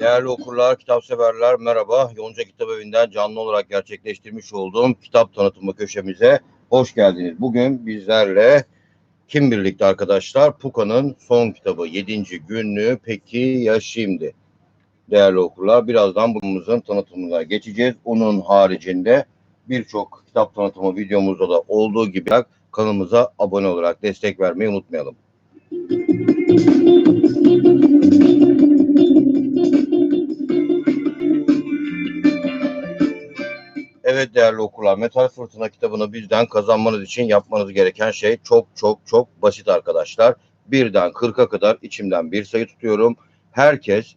Değerli okurlar, kitap severler merhaba. Yonca Kitap Evi'nden canlı olarak gerçekleştirmiş olduğum kitap tanıtımı köşemize hoş geldiniz. Bugün bizlerle kim birlikte arkadaşlar? Puka'nın son kitabı 7. günlüğü Peki ya şimdi? Değerli okurlar birazdan bunun tanıtımına geçeceğiz. Onun haricinde birçok kitap tanıtımı videomuzda da olduğu gibi kanalımıza abone olarak destek vermeyi unutmayalım. Evet değerli okurlar, Metal Fırtına kitabını bizden kazanmanız için yapmanız gereken şey çok çok çok basit arkadaşlar. Birden 40'a kadar içimden bir sayı tutuyorum. Herkes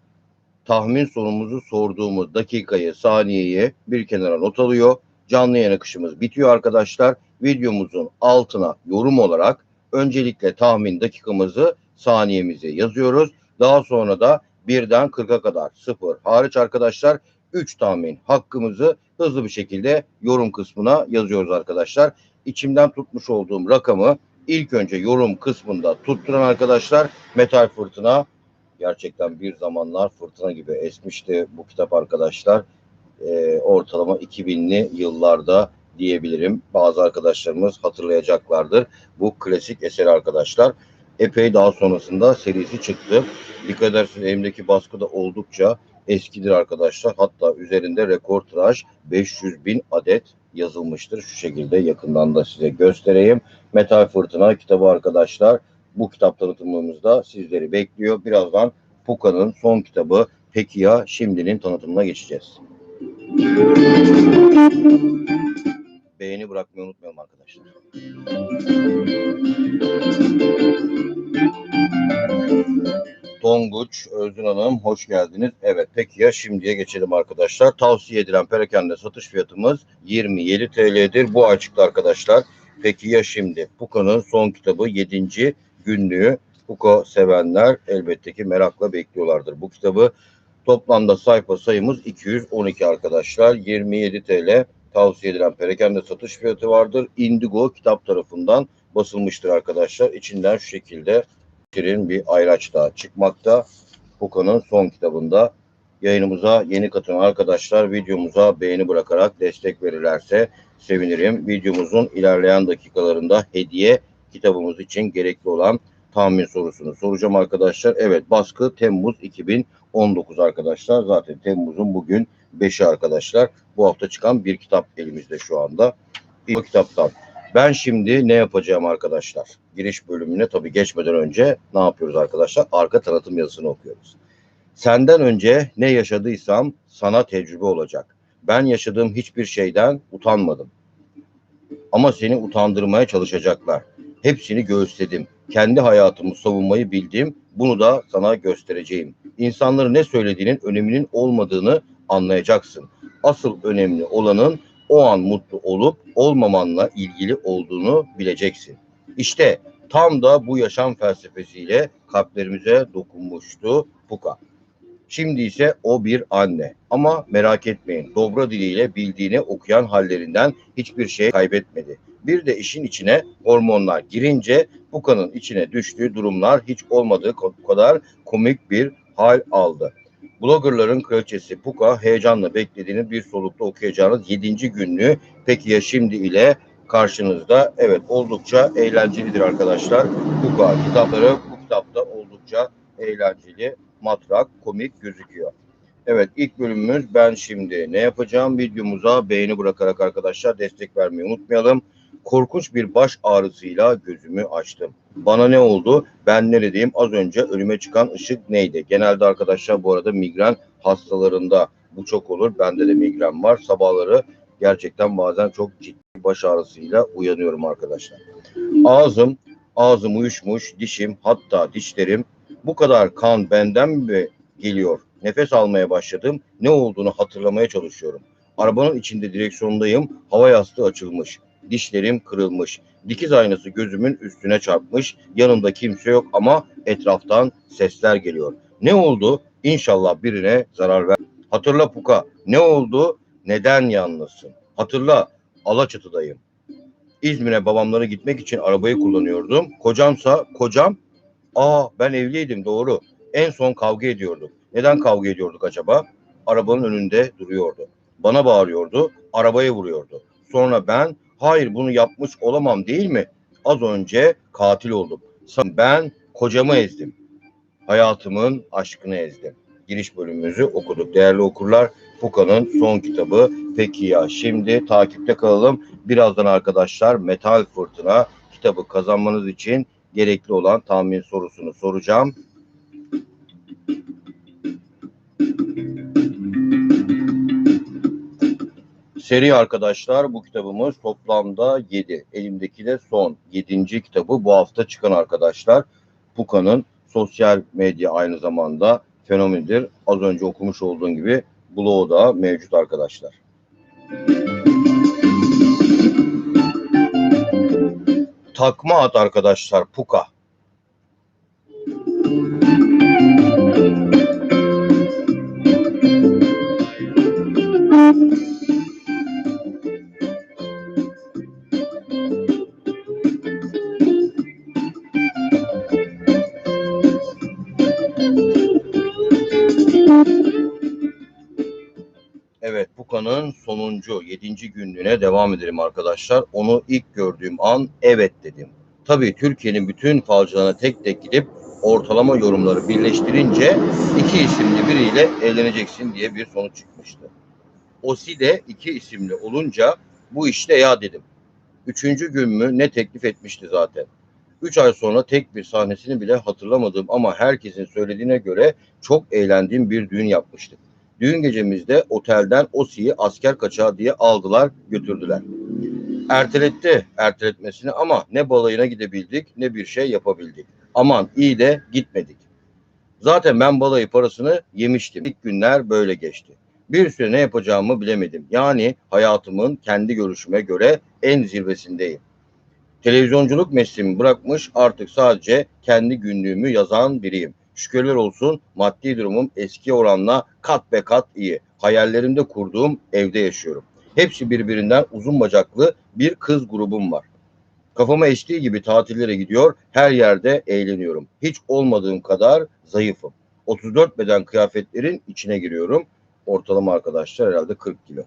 tahmin sorumuzu sorduğumuz dakikayı, saniyeyi bir kenara not alıyor. Canlı yayın akışımız bitiyor arkadaşlar. Videomuzun altına yorum olarak öncelikle tahmin dakikamızı, saniyemizi yazıyoruz. Daha sonra da birden 40'a kadar sıfır hariç arkadaşlar 3 tahmin hakkımızı hızlı bir şekilde yorum kısmına yazıyoruz arkadaşlar. İçimden tutmuş olduğum rakamı ilk önce yorum kısmında tutturan arkadaşlar Metal Fırtına gerçekten bir zamanlar fırtına gibi esmişti bu kitap arkadaşlar. Ee, ortalama 2000'li yıllarda diyebilirim. Bazı arkadaşlarımız hatırlayacaklardır. Bu klasik eser arkadaşlar. Epey daha sonrasında serisi çıktı. Dikkat ederseniz elimdeki baskı da oldukça eskidir arkadaşlar. Hatta üzerinde rekor tiraj 500 bin adet yazılmıştır. Şu şekilde yakından da size göstereyim. Metal Fırtına kitabı arkadaşlar. Bu kitap tanıtımımızda sizleri bekliyor. Birazdan Puka'nın son kitabı Peki ya Şimdi'nin tanıtımına geçeceğiz. Beğeni bırakmayı unutmayalım arkadaşlar. Tonguç, Özgün Hanım hoş geldiniz. Evet peki ya şimdiye geçelim arkadaşlar. Tavsiye edilen perakende satış fiyatımız 27 TL'dir. Bu açıkta arkadaşlar. Peki ya şimdi? Puka'nın son kitabı 7. günlüğü. Puka sevenler elbette ki merakla bekliyorlardır. Bu kitabı toplamda sayfa sayımız 212 arkadaşlar. 27 TL tavsiye edilen perakende satış fiyatı vardır. Indigo kitap tarafından basılmıştır arkadaşlar. İçinden şu şekilde Şirin bir ayraç daha çıkmakta. Foucault'un son kitabında yayınımıza yeni katılan arkadaşlar videomuza beğeni bırakarak destek verirlerse sevinirim. Videomuzun ilerleyen dakikalarında hediye kitabımız için gerekli olan tahmin sorusunu soracağım arkadaşlar. Evet baskı Temmuz 2019 arkadaşlar. Zaten Temmuz'un bugün 5'i arkadaşlar. Bu hafta çıkan bir kitap elimizde şu anda. Bu kitaptan ben şimdi ne yapacağım arkadaşlar? Giriş bölümüne tabii geçmeden önce ne yapıyoruz arkadaşlar? Arka tanıtım yazısını okuyoruz. Senden önce ne yaşadıysam sana tecrübe olacak. Ben yaşadığım hiçbir şeyden utanmadım. Ama seni utandırmaya çalışacaklar. Hepsini göğüsledim. Kendi hayatımı savunmayı bildim. Bunu da sana göstereceğim. İnsanların ne söylediğinin öneminin olmadığını anlayacaksın. Asıl önemli olanın o an mutlu olup olmamanla ilgili olduğunu bileceksin. İşte tam da bu yaşam felsefesiyle kalplerimize dokunmuştu Puka. Şimdi ise o bir anne. Ama merak etmeyin dobra diliyle bildiğini okuyan hallerinden hiçbir şey kaybetmedi. Bir de işin içine hormonlar girince Puka'nın içine düştüğü durumlar hiç olmadığı kadar komik bir hal aldı. Bloggerların kraliçesi Puka heyecanla beklediğini bir solukta okuyacağınız 7. günlüğü peki ya şimdi ile karşınızda. Evet oldukça eğlencelidir arkadaşlar. Puka kitapları bu kitapta oldukça eğlenceli, matrak, komik gözüküyor. Evet ilk bölümümüz ben şimdi ne yapacağım videomuza beğeni bırakarak arkadaşlar destek vermeyi unutmayalım. Korkunç bir baş ağrısıyla gözümü açtım. Bana ne oldu? Ben neredeyim? Az önce önüme çıkan ışık neydi? Genelde arkadaşlar bu arada migren hastalarında bu çok olur. Bende de migren var. Sabahları gerçekten bazen çok ciddi baş ağrısıyla uyanıyorum arkadaşlar. Ağzım, ağzım uyuşmuş, dişim hatta dişlerim bu kadar kan benden mi geliyor? Nefes almaya başladım. Ne olduğunu hatırlamaya çalışıyorum. Arabanın içinde direksiyondayım. Hava yastığı açılmış. Dişlerim kırılmış. Dikiz aynası gözümün üstüne çarpmış. Yanımda kimse yok ama etraftan sesler geliyor. Ne oldu? İnşallah birine zarar ver. Hatırla Puka. Ne oldu? Neden yalnızsın? Hatırla. Alaçatı'dayım. İzmir'e babamlara gitmek için arabayı kullanıyordum. Kocamsa, kocam Aa ben evliydim doğru. En son kavga ediyorduk. Neden kavga ediyorduk acaba? Arabanın önünde duruyordu. Bana bağırıyordu, arabaya vuruyordu. Sonra ben hayır bunu yapmış olamam değil mi? Az önce katil oldum. Ben kocamı ezdim. Hayatımın aşkını ezdim. Giriş bölümümüzü okuduk. Değerli okurlar Fuka'nın son kitabı. Peki ya şimdi takipte kalalım. Birazdan arkadaşlar Metal Fırtına kitabı kazanmanız için gerekli olan tahmin sorusunu soracağım. Seri arkadaşlar bu kitabımız toplamda 7. Elimdeki de son 7. kitabı bu hafta çıkan arkadaşlar. Puka'nın sosyal medya aynı zamanda fenomenidir. Az önce okumuş olduğum gibi bloğu da mevcut arkadaşlar. Takma at arkadaşlar Puka. Evet Puka'nın sonuncu 7. günlüğüne devam edelim arkadaşlar. Onu ilk gördüğüm an evet dedim. Tabii Türkiye'nin bütün falcılarına tek tek gidip ortalama yorumları birleştirince iki isimli biriyle evleneceksin diye bir sonuç çıkmıştı. Osi de iki isimli olunca bu işte ya dedim. Üçüncü gün mü ne teklif etmişti zaten. Üç ay sonra tek bir sahnesini bile hatırlamadım ama herkesin söylediğine göre çok eğlendiğim bir düğün yapmıştık. Düğün gecemizde otelden Osi'yi asker kaçağı diye aldılar götürdüler. Erteletti erteletmesini ama ne balayına gidebildik ne bir şey yapabildik. Aman iyi de gitmedik. Zaten ben balayı parasını yemiştim. İlk günler böyle geçti. Bir süre ne yapacağımı bilemedim. Yani hayatımın kendi görüşüme göre en zirvesindeyim. Televizyonculuk mesleğimi bırakmış artık sadece kendi günlüğümü yazan biriyim. Şükürler olsun maddi durumum eski oranla kat be kat iyi. Hayallerimde kurduğum evde yaşıyorum. Hepsi birbirinden uzun bacaklı bir kız grubum var. Kafama estiği gibi tatillere gidiyor, her yerde eğleniyorum. Hiç olmadığım kadar zayıfım. 34 beden kıyafetlerin içine giriyorum. Ortalama arkadaşlar herhalde 40 kilo.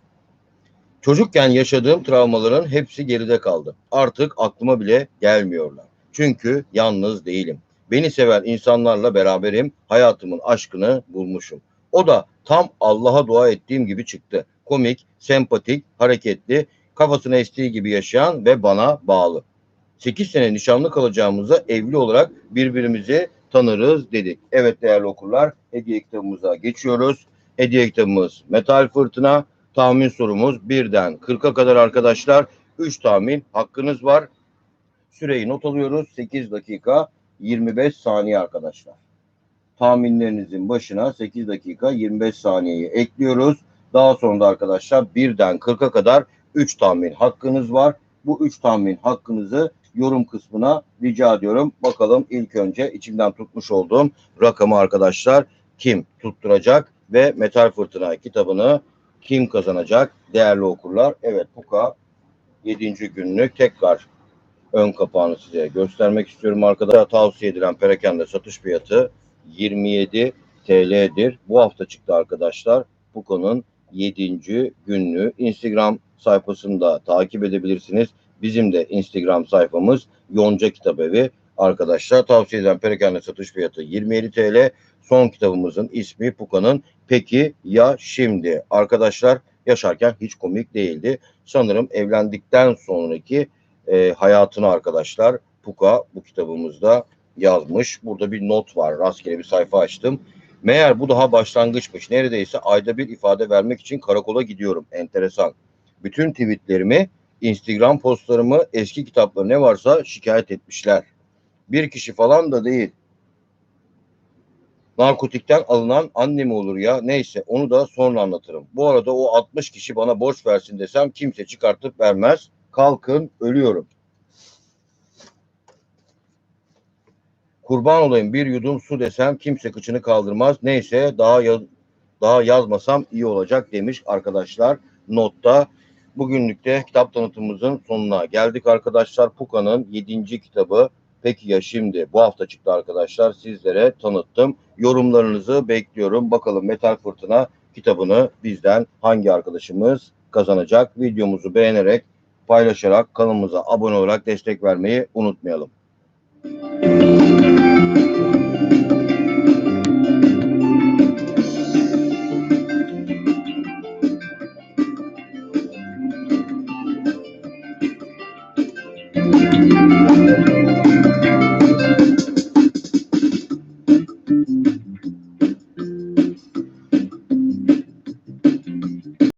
Çocukken yaşadığım travmaların hepsi geride kaldı. Artık aklıma bile gelmiyorlar. Çünkü yalnız değilim. Beni seven insanlarla beraberim. Hayatımın aşkını bulmuşum. O da tam Allah'a dua ettiğim gibi çıktı. Komik, sempatik, hareketli, kafasına estiği gibi yaşayan ve bana bağlı. 8 sene nişanlı kalacağımıza evli olarak birbirimizi tanırız dedik. Evet değerli okurlar, hediye kitabımıza geçiyoruz. Hediye kitabımız Metal Fırtına. Tahmin sorumuz birden 40'a kadar arkadaşlar. 3 tahmin hakkınız var. Süreyi not alıyoruz. 8 dakika 25 saniye arkadaşlar. Tahminlerinizin başına 8 dakika 25 saniyeyi ekliyoruz. Daha sonra da arkadaşlar birden 40'a kadar 3 tahmin hakkınız var. Bu 3 tahmin hakkınızı yorum kısmına rica ediyorum. Bakalım ilk önce içimden tutmuş olduğum rakamı arkadaşlar kim tutturacak ve Metal Fırtına kitabını kim kazanacak değerli okurlar? Evet Puka 7. günlük tekrar ön kapağını size göstermek istiyorum arkadaşlar. Tavsiye edilen perakende satış fiyatı 27 TL'dir. Bu hafta çıktı arkadaşlar. Puka'nın 7. günlüğü. Instagram sayfasında takip edebilirsiniz. Bizim de Instagram sayfamız Yonca Kitabevi. Arkadaşlar tavsiye edilen perakende satış fiyatı 27 TL. Son kitabımızın ismi Puka'nın Peki ya şimdi? Arkadaşlar yaşarken hiç komik değildi. Sanırım evlendikten sonraki e, hayatını arkadaşlar Puka bu kitabımızda yazmış. Burada bir not var. Rastgele bir sayfa açtım. Meğer bu daha başlangıçmış. Neredeyse ayda bir ifade vermek için karakola gidiyorum. Enteresan. Bütün tweetlerimi, Instagram postlarımı, eski kitapları ne varsa şikayet etmişler. Bir kişi falan da değil. Narkotikten alınan anne mi olur ya? Neyse onu da sonra anlatırım. Bu arada o 60 kişi bana borç versin desem kimse çıkartıp vermez. Kalkın ölüyorum. Kurban olayım bir yudum su desem kimse kıçını kaldırmaz. Neyse daha ya, daha yazmasam iyi olacak demiş arkadaşlar notta. Bugünlük de kitap tanıtımımızın sonuna geldik arkadaşlar. Puka'nın 7. kitabı Peki ya şimdi bu hafta çıktı arkadaşlar sizlere tanıttım. Yorumlarınızı bekliyorum. Bakalım Metal Fırtına kitabını bizden hangi arkadaşımız kazanacak? Videomuzu beğenerek, paylaşarak, kanalımıza abone olarak destek vermeyi unutmayalım.